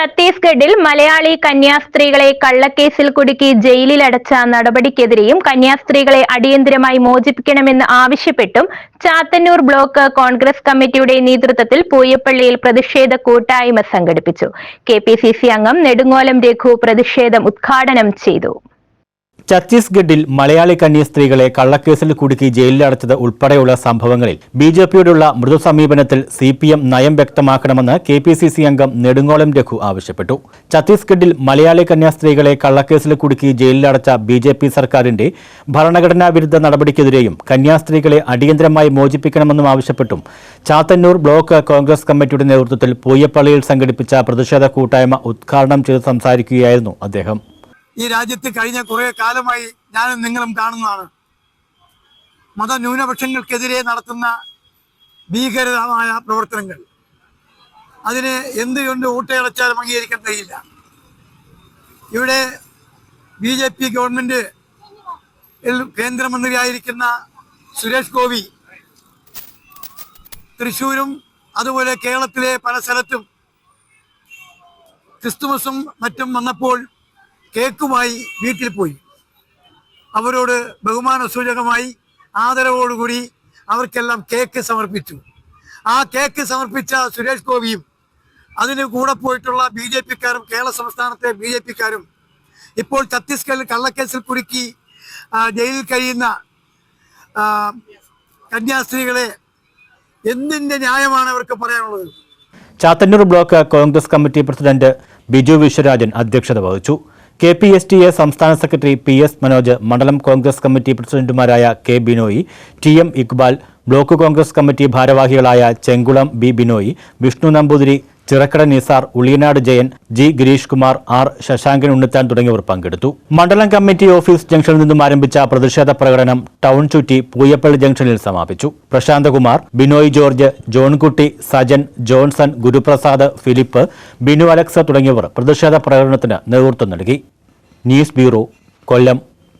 ഛത്തീസ്ഗഡിൽ മലയാളി കന്യാസ്ത്രീകളെ കള്ളക്കേസിൽ കുടുക്കി ജയിലിലടച്ച നടപടിക്കെതിരെയും കന്യാസ്ത്രീകളെ അടിയന്തരമായി മോചിപ്പിക്കണമെന്ന് ആവശ്യപ്പെട്ടും ചാത്തന്നൂർ ബ്ലോക്ക് കോൺഗ്രസ് കമ്മിറ്റിയുടെ നേതൃത്വത്തിൽ പൂയപ്പള്ളിയിൽ പ്രതിഷേധ കൂട്ടായ്മ സംഘടിപ്പിച്ചു. കെ അംഗം നെടുങ്ങോലം രഘു പ്രതിഷേധം ഉദ്ഘാടനം ചെയ്തു. ഛത്തീസ്ഗഡിൽ മലയാളി കന്യാസ്ത്രീകളെ കള്ളക്കേസിൽ കുടുക്കി ജയിലിലടച്ചത് ഉൾപ്പെടെയുള്ള സംഭവങ്ങളിൽ ബി ജെ പിയോടുള്ള മൃദു സമീപനത്തിൽ സി പി എം നയം വ്യക്തമാക്കണമെന്ന് കെ പി സി സി അംഗം നെടുങ്ങോളം രഘു ആവശ്യപ്പെട്ടു. ഛത്തീസ്ഗഡിൽ മലയാളി കന്യാസ്ത്രീകളെ കള്ളക്കേസിൽ കുടുക്കി ജയിലിലടച്ച ബി ജെ പി സർക്കാരിന്റെ ഭരണഘടനാ വിരുദ്ധ നടപടിക്കെതിരെയും കന്യാസ്ത്രീകളെ അടിയന്തരമായി മോചിപ്പിക്കണമെന്നും ആവശ്യപ്പെട്ടും ചാത്തന്നൂർ ബ്ലോക്ക് കോൺഗ്രസ് കമ്മിറ്റിയുടെ നേതൃത്വത്തിൽ പൂയപ്പള്ളിയിൽ സംഘടിപ്പിച്ച പ്രതിഷേധ കൂട്ടായ്മ ഉദ്ഘാടനം ചെയ്ത് സംസാരിക്കുകയായിരുന്നു അദ്ദേഹം. ഈ രാജ്യത്ത് കഴിഞ്ഞ കുറെ കാലമായി ഞാനും നിങ്ങളും കാണുന്നതാണ്. മതന്യൂനപക്ഷങ്ങൾക്കെതിരെ നടത്തുന്ന ഭീകരമായ പ്രവർത്തനങ്ങൾ. അതിന് എന്തുകൊണ്ട് ഊട്ടയടച്ചാലും അംഗീകരിക്കാൻ കഴിയില്ല. ഇവിടെ ബി ജെ പി ഗവൺമെന്റ് കേന്ദ്രമന്ത്രിയായിരിക്കുന്ന സുരേഷ് ഗോപി തൃശൂരും അതുപോലെ കേരളത്തിലെ പല സ്ഥലത്തും ക്രിസ്തുമസും മറ്റും വന്നപ്പോൾ കേക്കുമായി വീട്ടിൽ പോയി. അവരോട് ബഹുമാന സൂചകമായി ആദരവോടുകൂടി അവർക്കെല്ലാം കേക്ക് സമർപ്പിച്ചു. ആ കേക്ക് സമർപ്പിച്ച സുരേഷ് ഗോപിയും അതിന് കൂടെ പോയിട്ടുള്ള ബി ജെ പിക്കാരും കേരള സംസ്ഥാനത്തെ ബി ജെ പിക്കാരും ഇപ്പോൾ ഛത്തീസ്ഗഡിൽ കള്ളക്കേസിൽ കുടുക്കി ആ, ജയിലിൽ കഴിയുന്ന കന്യാസ്ത്രീകളെ എന്തിന്റെ ന്യായമാണ് അവർക്ക് പറയാനുള്ളത്? Chathannoor block Congress committee president Biju Vishwarajan അധ്യക്ഷത വഹിച്ചു. K P S T A സംസ്ഥാന സെക്രട്ടറി പി എസ് മനോജ് മണ്ഡലം കോൺഗ്രസ് കമ്മിറ്റി പ്രസിഡന്റുമാരായ K Binoy T M Iqbal block Congress committee ഭാരവാഹികളായ Chenkulam B Binoy Vishnu Namboothiri Chirakkada Nizar Uliyanad Jayan G Girish Kumar R Sasankan Unnithan തുടങ്ങിയവർ പങ്കെടുത്തു. മണ്ഡലം committee office ജംഗ്ഷനിൽ നിന്നും ആരംഭിച്ച പ്രതിഷേധ പ്രകടനം ടൗൺ ചുറ്റി പൂയപ്പള്ളി ജംഗ്ഷനിൽ സമാപിച്ചു. Prasanthkumar Binoy George Johnkutty Sajan Johnson Guruprasad Philip Binu Alex തുടങ്ങിയവർ പ്രതിഷേധ പ്രകടനത്തിന് നേതൃത്വം നൽകി. News bureau Kollam.